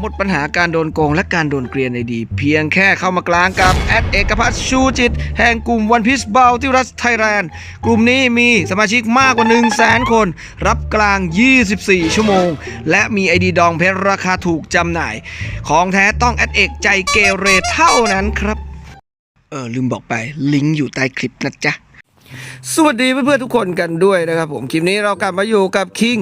หมดปัญหาการโดนโกงและการโดนเกลียนในดี เพียงแค่เข้ามากลางกับแอดเอกพัฒน์ชูจิต แห่งกลุ่มวันพิ e เบลที่รัสไทยแลนด์ กลุ่มนี้มีสมาชิกมากกว่า 1 0 0 0 0แสนคน รับกลาง 24 ชั่วโมง และมีไอดีดองเพชรราคาถูกจำหน่าย ของแท้ต้องแอดเอกใจเกเรเท่านั้นครับ เออลืมบอกไปลิงก์อยู่ใต้คลิปนะจ๊ะ สวัสดีเพื่อนๆทุกคนกันด้วยนะครับผมคลิปนี้เรากลับมาอยู่กับคิง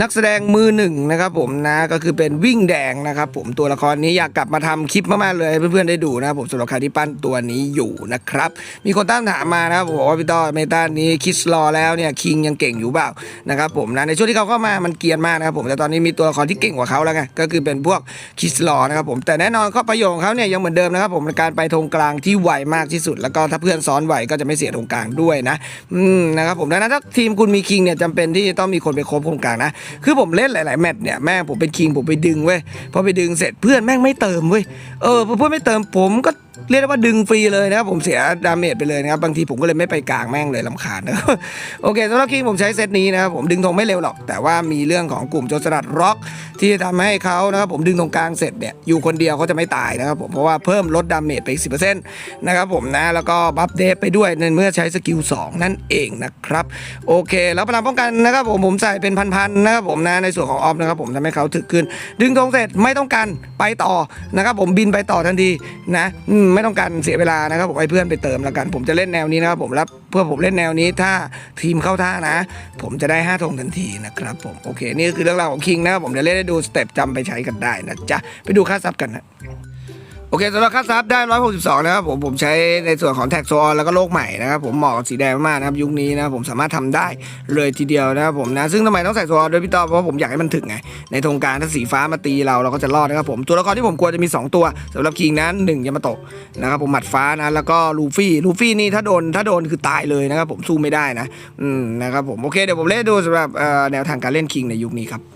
นักแสดงมือหนึ่งนะครับผมนะก็คือเป็นวิ่งแดงนะครับผมตัวละครนี้อยากกลับมาทำคลิปมากๆเลยเพื่อนๆได้ดูนะครับผมสำหรับใครที่ปั้นตัวนี้อยู่นะครับมีคนตั้งถามมานะครับผมว่าพี่ต้อเมตานี้คิสรอแล้วเนี่ยคิงยังเก่งอยู่เปล่านะครับผมนะในช่วงที่เขาเข้ามามันเกียนมากนะครับผมแต่ตอนนี้มีตัวละครที่เก่งกว่าเขาแล้วไงก็คือเป็นพวกคิสรอนะครับผมแต่แน่นอนข้อประโยชน์ของเขาเนี่ยยังเหมือนเดิมนะครับผมในการไปธงกลางที่ไวมากที่สุด แล้วก็ถ้าเพื่อนซ้อนไหวก็จะไม่เสียธงกลางด้วยนะอืมนะครับผมดังนั้นถ้าทีมคุณมีคิงเนี่ยจำเป็นที่จะต้องมีคนไปครบตรงกลางนะคือผมเล่นหลายๆแมตช์เนี่ยแม่งผมเป็นคิงผมไปดึงเว้ยพอไปดึงเสร็จเพื่อนแม่งไม่เติมเว้ยเออพอเพื่อนไม่เติมผมก็ เรียกได้ว่าดึงฟรีเลยนะครับผมเสียดาเมจไปเลยนะครับบางทีผมก็เลยไม่ไปกลางแม่งเลยลำคาญนะโอเคสำหรับคิงผมใช้เซตนี้นะครับผมดึงธงไม่เร็วหรอก แต่ว่ามีเรื่องของกลุ่มโจรสลัดร็อก ที่จะทำให้เขานะครับผมดึงตรงกลางเสร็จเนี่ยอยู่คนเดียวเขาจะไม่ตายนะครับผมเพราะว่าเพิ่มลดดาเมจไปอีกสินะครับผมนะแล้วก็บัฟเดฟไปด้วยในเมื่อใช้สกิล2นั่นเองนะครับโอเค แล้วพลังป้องกันนะครับผมผมใส่เป็นพันๆนะครับผมนะในส่วนของออฟนะครับผมทำให้เขาถึกขึ้น ดึงธงเสร็จไม่ต้องการไปต่อนะครับผมบินไปต่อทันทีนะอืมไม่ต้องการเสียเวลานะครับผมให้เพื่อนไปเติมแล้วกัน ผมจะเล่นแนวนี้นะครับผมรับเพื่อผมเล่นแนวนี้ถ้าทีมเข้าท่านะ ผมจะได้5ธงทันทีนะครับผมโอเค นี่คือเรื่องราวของคิงนะครับผมเดี๋ยวเล่นให้ดูสเต็ปจำไปใช้กันได้นะจ๊ะไปดูค่าซับกันนะ เคสำหรับค่าซับได้ 162 นะครับผมผมใช้ในส่วนของแท็กโซออนแล้วก็โลกใหม่นะครับผมเหมาะกับสีแดงมากนะครับยุคนี้นะผมสามารถทำได้เลยทีเดียวนะครับผมนะซึ่งทำไมต้องใส่โซออนด้วยพี่ต้อเพราะผมอยากให้มันถึงไงในธงการถ้าสีฟ้ามาตีเราเราก็จะรอดนะครับผมตัวละครที่ผมกลัวจะมี 2 ตัวสำหรับคิงนั้นหนึ่งยามาโตะนะครับผมหมัดฟ้านะแล้วก็ลูฟี่ลูฟี่นี่ถ้าโดนถ้าโดนคือตายเลยนะครับผมสู้ไม่ได้นะอืมนะครับผมโอเคเดี๋ยวผมเล่นดูสำหรับแนวทางการเล่นคิงในยุคนี้ครับ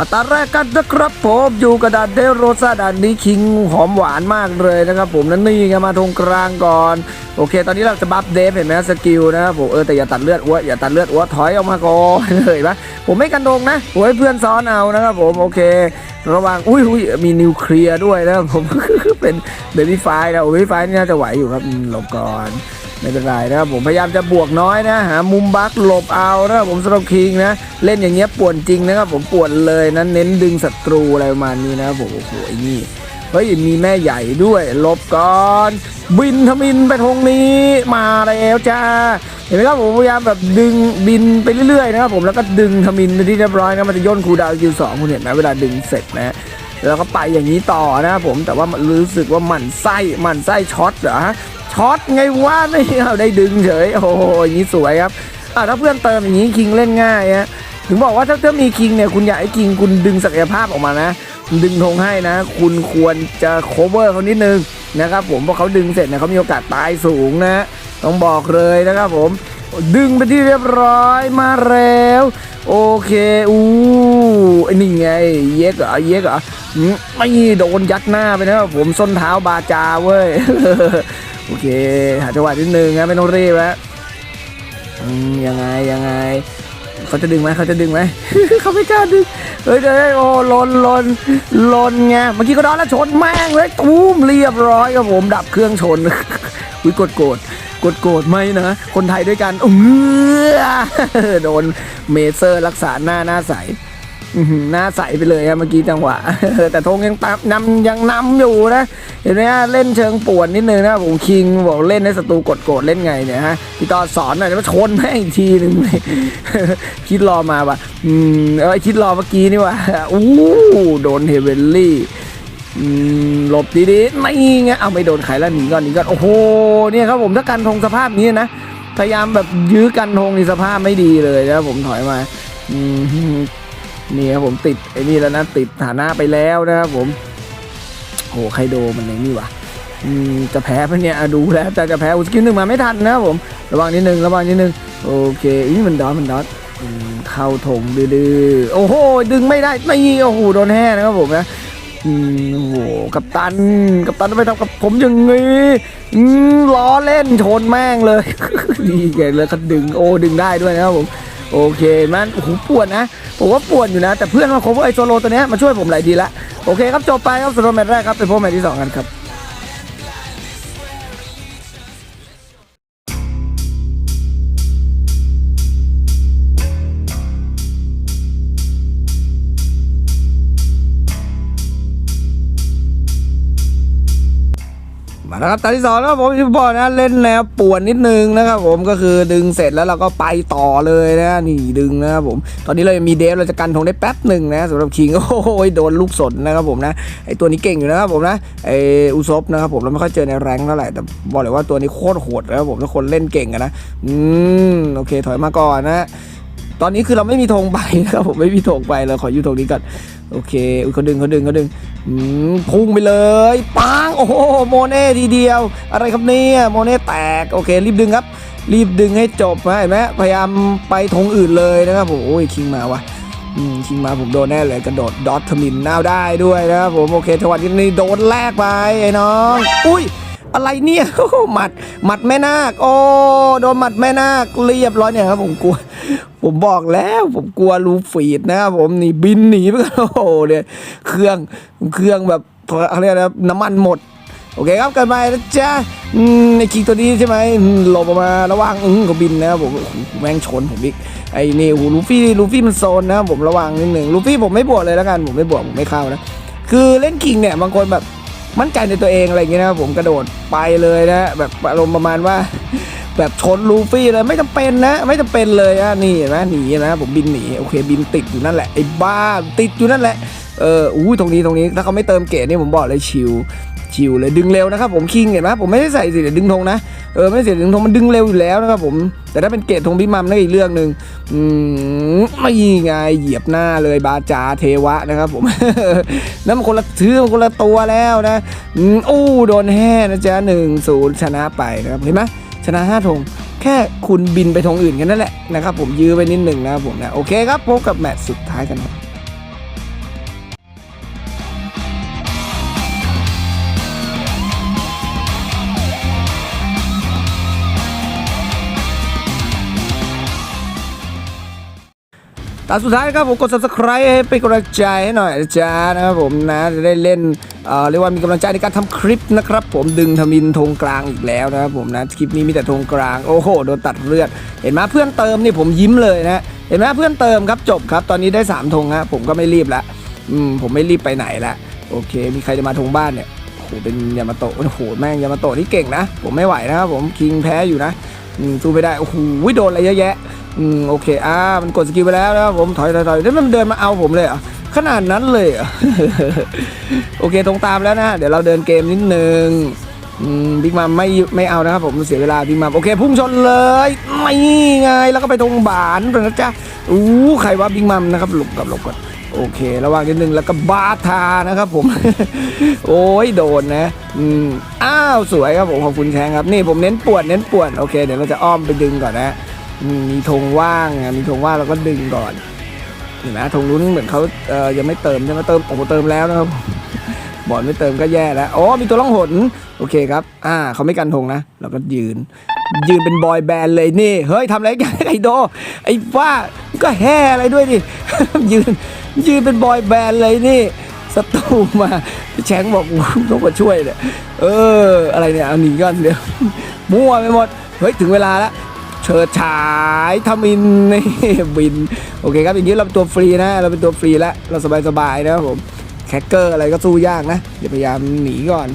มาตาแรกกันนะครับผมอยู่กระดานเดโรซาด่านนี้คิงหอมหวานมากเลยนะครับผมนั่นนี่ไงมาตรงกลางก่อน โอเค ตอนนี้เราจะบัฟเดฟเห็นไหมสกิลนะครับผมเออแต่อย่าตัดเลือดอ้วอย่าตัดเลือดอ้วถอยออกมาก่อนเลยปะผมไม่กันดงนะผมให้เพื่อนซ้อนเอานะครับผมโอเค ระวังอุ้ยอุ้ยมีนิวเคลียร์ด้วยนะครับผมเป็นเบบี้ไฟนะเบบี้ไฟนี่น่าจะไหวอยู่ครับหลบก่อน ไม่เป็นไรนะครับผมพยายามจะบวกน้อยนะหามุมบักหลบเอานะครับผมสำหรับคิงนะเล่นอย่างเงี้ยป่วนจริงนะครับผมป่วนเลยนะเน้นดึงศัตรูอะไรประมาณนี้นะครับผมโอ้โหไอ้นี่เฮ้ยมีแม่ใหญ่ด้วยลบก่อนบินทมินไปทงนี้มาแล้วจ้าเห็นไหมครับผมพยายามแบบดึงบินไปเรื่อยๆนะครับผมแล้วก็ดึงทมินไปที่เรียบร้อยนะมันจะย่นคูดาวคิวสองคุณเห็นไหมเวลาดึงเสร็จนะแล้วก็ไปอย่างนี้ต่อนะครับผมแต่ว่ามันรู้สึกว่าหมันไส้หมันไส้ช็อตเหรอ ช็อตไงวะไม่เอาได้ดึงเฉย โอ้โหอย่างนี้สวยครับอ่าถ้าเพื่อนเติมอย่างนี้คิงเล่นง่ายฮะถึงบอกว่าถ้าถ้ามีคิงเนี่ยคุณอยากให้คิงคุณดึงศักยภาพออกมานะ ดึงธงให้นะ คุณควรจะโคเวอร์เขานิดนึงนะครับผมเพราะเขาดึงเสร็จเนี่ยเขามีโอกาสตายสูงนะ ต้องบอกเลยนะครับผม ดึงไปที่เรียบร้อยมาแล้ว โอเคอู้ไอ้นี่ไง เย็กเหรอเย็กเหรอไม่โดนยัดหน้าไปนะครับผมส้นเท้าบาจาเว้ย โอเค หาจังหวะนิดนึงนะไม่ต้องรีบแล้วยังไงยังไงเขาจะดึงไหมเขาจะดึงไหมเขาไม่กล้าดึงเฮ้ยเดี๋ยโอ้ลนลนลนไงเมื่อกี้ก็โดนแล้วชนแม่งเลยตูมเรียบร้อยครับผมดับเครื่องชนอุ้ยกดโกรธกดโกรธไหมนะคนไทยด้วยกันเออโดนเมเซอร์รักษาหน้าหน้าใส หน้าใสไปเลยอะเมื่อกี้จังหวะแต่ธงยังตับนำยังนำอยู่นะ เห็นไหมฮะเล่นเชิงปวนนิดนึงนะผมคิงบอกเล่นให้ศัตรูกดโกรธเล่นไงเนี่ยฮะพี่ตอสอนหน่อยแล้วชนแม่งอีกทีหนึ่งเลยคิดรอมาว่ะอืมเออคิดรอเมื่อกี้นี่ว่ะอู้โดนเฮเวนลี่หลบดีๆไม่ไงเอาไม่โดนใครแล้วหนีก่อนหนีก่อนโอ้โหเนี่ยครับผมถ้าการธงสภาพนี้นะพยายามแบบยื้อกันธงในสภาพไม่ดีเลยนะผมถอยมาอืม นี่ครับผมติดไอ้นี่แล้วนะติดฐานะไปแล้วนะครับผมโอ้ไคโดมันในนี่วะจะแพ้ปะเนี่ยดูแล้วแต่จะแพ้อุสกิลหนึ่งมาไม่ทันนะครับผม ระวังนิดนึงระวังนิดนึงโอเคอีมันดอทมันดอทอืมเข้าถงดื้อโอ้โหดึงไม่ได้ไม่โอ้โหโดนแห่นะครับผมนะอืมโอ้โหกัปตันกัปตันไปทำกับผมอย่างงี้อืมล้อเล่นชนแม่งเลยดีเก่งเลยก็ดึงโอ้ดึงได้ด้วยนะครับผม โอเคมันโอ้โหปวดนะ ผมว่าปวดอยู่นะ แต่เพื่อนมาคบไอโซโลตัวเนี้ยมาช่วยผมหลายทีละ โอเคครับจบไปครับสำหรับแมตช์แรกครับไปพบแมตช์ที่สองกันครับ มาแล้วครับตาที่สองนะผมที่บอกนะเล่นแนวป่วนนิดนึงนะครับผมก็คือดึงเสร็จแล้วเราก็ไปต่อเลยนะนี่ดึงนะครับผมตอนนี้เรายังมีเดฟเราจะกันทงได้แป๊บหนึ่งนะสำหรับคิงโอ้โหโดนลูกสนนะครับผมนะไอตัวนี้เก่งอยู่นะครับผมนะไออุซบนะครับผมเราไม่ค่อยเจอในแรงเท่าไหร่แต่บอกเลยว่าตัวนี้โคตรโหดนะครับผมถ้าคนเล่นเก่งนะอืมโอเคถอยมาก่อนนะตอนนี้คือเราไม่มีธงใบครับผมไม่มีธงใบเราขออยู่ธงนี้ก่อนโอเคเขาดึงเขาดึงเขาดึง พุ่งไปเลยปังโอ้โหโมเน่ทีเดียว อะไรครับเนี่ยโมเน่แตกโอเค รีบดึงครับ รีบดึงให้จบนะเห็นไหมพยายามไปธงอื่นเลยนะครับผมโอ้ยคิงมาวะคิงมาผมโดนแน่เลยกระโดดดอททมินน่าได้ด้วยนะครับผมโอเคจังหวะนี้โดนแลกไปไอ้น้องอุ้ยอะไรเนี่ยหหมัดหมัดแม่นาคโอ้โดนหมัดแม่นาคเรียบร้อยเนี่ยครับผมกลัว ผมบอกแล้วผมกลัวรูฟีดนะครับผมนี่บินหนีไปกันโอ้โหเนี่ยเครื่องเครื่องแบบเขาเรียกอะไรนะน้ำมันหมด โอเคครับกินไปนะจ๊ะในคิงตัวนี้ใช่ไหมหลบออกมาระวังอืมก็บินนะผมแม่งชนผมอีกไอ้นี่โอ้โหลูฟี่ลูฟี่มันโซนนะผมระวังนิดหนึ่งลูฟี่ผมไม่บวกเลยแล้วกันผมไม่บวกผมไม่เข้านะคือเล่นคิงเนี่ยบางคนแบบมั่นใจในตัวเองอะไรอย่างเงี้ยนะผมกระโดดไปเลยนะแบบอารมณ์ประมาณว่า แบบชนลูฟี่เลยไม่จำเป็นนะ ไม่จำเป็นเลยอะนี่นไหนีนะผมบินหนีโอเคบินติดอยู่นั่นแหละไอ้บ้าติดอยู่นั่นแหละเอออู้ตรงนี้ตรงนี้ถ้าเขาไม่เติมเกรดนี่ผมบอกเลยชิวชิวเลยดึงเร็วนะครับผมคิงเห็นไหมผมไม่ได้ใส่สีดึงธงนะเออไม่ใส่ดึงธงมันดึงเร็วอยู่แล้วนะครับผมแต่ถ้าเป็นเกรดธงพี่มัมนั่นอีกเรื่องหนึ่งอืมไม่ไงเหยียบหน้าเลยบาจาเทวะนะครับผมนั่นมันคนละชื่อมันคนละตัวแล้วนะอู้โดนแห่นะจ๊ะหนึ่งศูนย์ชนะไปนะครับเห็นไหม ชนะห้าธงแค่คุณบินไปธงอื่นกันนั่นแหละนะครับผมยื้อไปนิดหนึ่งนะครับผมนะโอเคครับพบกับแมตช์สุดท้ายกันครับ ตอนสุดท้ายครับผมกด subscribe ให้เป็นกำลังใจให้หน่อยนะจ๊ะนะครับผมนะจะได้เล่นเอ่อเรียกว่ามีกำลังใจในการทำคลิปนะครับผมดึงทมินธงกลางอีกแล้วนะครับผมนะคลิปนี้มีแต่ธงกลาง โอ้โหโดนตัดเลือด เห็นไหมเพื่อนเติมนี่ผมยิ้มเลยนะเห็นไหมเพื่อนเติมครับจบครับ ตอนนี้ได้3ธงฮะผมก็ไม่รีบละอืมผมไม่รีบไปไหนละโอเค มีใครจะมาธงบ้านเนี่ยโอ้โหเป็นยามาโตะโอ้โหแม่งยามาโตะนี่เก่งนะ ผมไม่ไหวนะครับผมคิงแพ้อยู่นะ สู้ไม่ได้โอ้โหโดนอะไรเยอะแยะอืมโอเคอ่ามันกดสกิลไปแล้วนะครับผมถอยถอยถอยแล้วมันเดินมาเอาผมเลยเหรอขนาดนั้นเลยเหรอโอเคตรงตามแล้วนะเดี๋ยวเราเดินเกมนิดนึงอืมบิ๊กมัมไม่ไม่เอานะครับผมเสียเวลาบิ๊กมัมโอเคพุ่งชนเลยไม่ไงแล้วก็ไปตรงบานนะจ๊ะอู้ใครว่าบิ๊กมัมนะครับหลบกับหลบก่อน โอเค ระวังนิดนึงแล้วก็บาทานะครับผม โอ้ยโดนนะอืมอ้าวสวยครับผมขอบคุณแชงครับ นี่ผมเน้นปวดเน้นปวดโอเคเดี๋ยวเราจะอ้อมไปดึงก่อนนะมีธงว่างมีธงว่างเราก็ดึงก่อนเห็นไหมธงนู้นเหมือนเขาเอ่อยังไม่เติมใช่ไหมเติมโอ้โหเติมแล้วนะครับบอลไม่เติมก็แย่แล้วอ๋อมีตัวล่องหนโอเคครับ อ่าเขาไม่กันธงนะเราก็ยืน ยืนเป็นบอยแบนด์เลยนี่ เฮ้ยทำอะไรกันไอโดไอ้ว่า ก็แห่อะไรด้วยดิ ยืนยืนเป็นบอยแบนด์เลยนี่ศัตรูมาพี่แชงบอกต้องมาช่วยเนี่ยเออ อะไรเนี่ยเอาหนีก่อนเดี๋ยวมั่วไปหมด เฮ้ย ถึงเวลาแล้วเฉิดฉายทมินนี่บิน โอเคครับอย่างนี้เราเป็นตัวฟรีนะ เราเป็นตัวฟรีแล้ว เราสบายๆนะครับผมแคคเกอร์อะไรก็สู้ยากนะอย่าพยายามหนีก่อน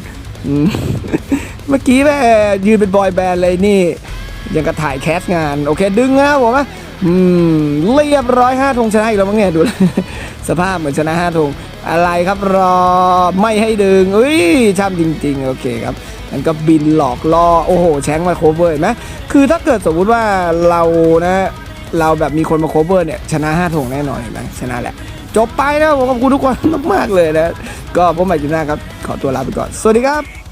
เมื่อกี้แม่ยืนเป็นบอยแบนด์เลยนี่ ยังกระถ่ายแคสงาน โอเค ดึงนะผมนะ อืมเรียบร้อยห้าธงชนะอีกแล้วมั้งเนี่ยดูสภาพเหมือนชนะห้าธงอะไรครับรอไม่ให้ดึงอุ้ยช่ำจริง ๆ โอเคครับมันก็บินหลอกล่อโอ้โหแชงมาโคเวอร์เห็นไหมคือถ้าเกิดสมมุติว่าเรานะเราแบบมีคนมาโคเวอร์เนี่ยชนะ5ถงแน่นอนเห็นไหมชนะแหละจบไปนะผมขอบคุณทุกคนมากๆเลยนะ ก็พบใหม่คลิปหน้าครับ ขอตัวลาไปก่อน สวัสดีครับ